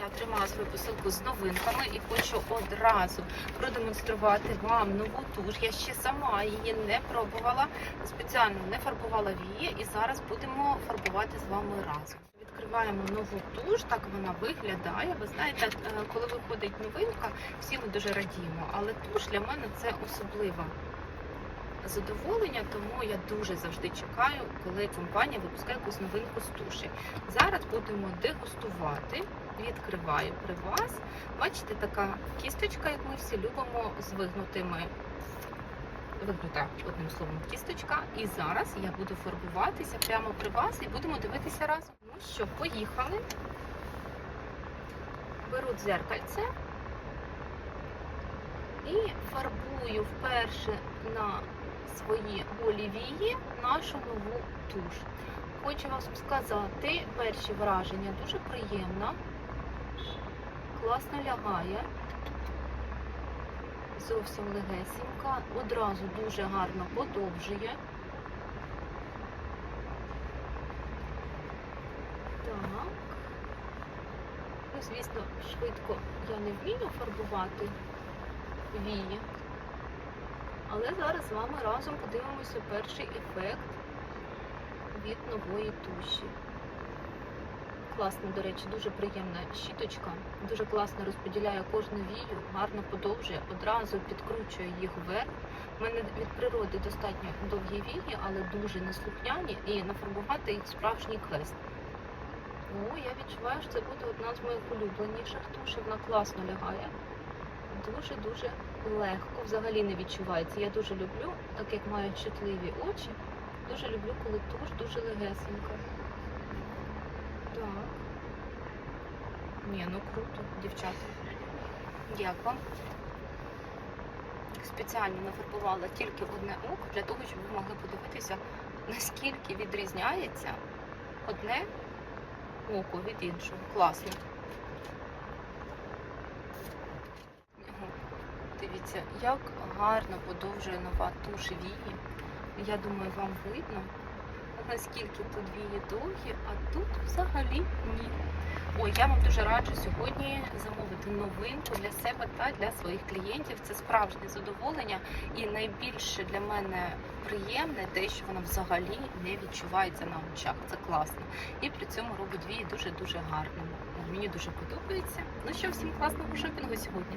я отримала свою посилку з новинками і хочу одразу продемонструвати вам нову туш. Я ще сама її не пробувала, спеціально не фарбувала вії, і зараз будемо фарбувати з вами разом. Відкриваємо нову туш, так вона виглядає. Ви знаєте, е, коли виходить новинка, всі ми дуже радіємо, але туш для мене це особлива задоволення, тому я дуже завжди чекаю, коли компанія випускає якусь новинку з туші. Зараз будемо дегустувати. Відкриваю при вас. Бачите, така кісточка, як ми всі любимо, з вигнутими. Вигнута одним словом кісточка. І зараз я буду фарбуватися прямо при вас і будемо дивитися разом. Ну що, поїхали. Беру дзеркальце і фарбую вперше на свої голі вії нашу нову туш. Хочу вам сказати, перші враження дуже приємна, класно лягає, зовсім легесенька, одразу дуже гарно подовжує. Так. Ну, звісно, швидко я не вмію фарбувати вії. Але зараз з вами разом подивимося перший ефект від нової туші. Класна, до речі, дуже приємна щіточка, дуже класно розподіляє кожну вію, гарно подовжує, одразу підкручує їх вверх. У мене від природи достатньо довгі вії, але дуже неслухняні, і нафарбувати їх справжній квест. О, я відчуваю, що це буде одна з моїх улюбленіших тушей, вона класно лягає. Дуже-дуже легко, взагалі не відчувається. Я дуже люблю, так як маю чутливі очі, дуже люблю, коли туш дуже легесенька. Так. Ні, ну круто, дівчата. Як вам? Спеціально нафарбувала тільки одне око для того, щоб ви могли подивитися, наскільки відрізняється одне око від іншого. Класно. Дивіться, як гарно подовжує нова туш вії. Я думаю, вам видно, наскільки тут вії довгі, а тут взагалі ні. Ой, я вам дуже раджу сьогодні замовити новинку для себе та для своїх клієнтів. Це справжнє задоволення і найбільше для мене приємне те, що вона взагалі не відчувається на очах. Це класно. І при цьому робить вії дуже-дуже гарними. Мені дуже подобається. Ну що, всім класного шопінгу сьогодні.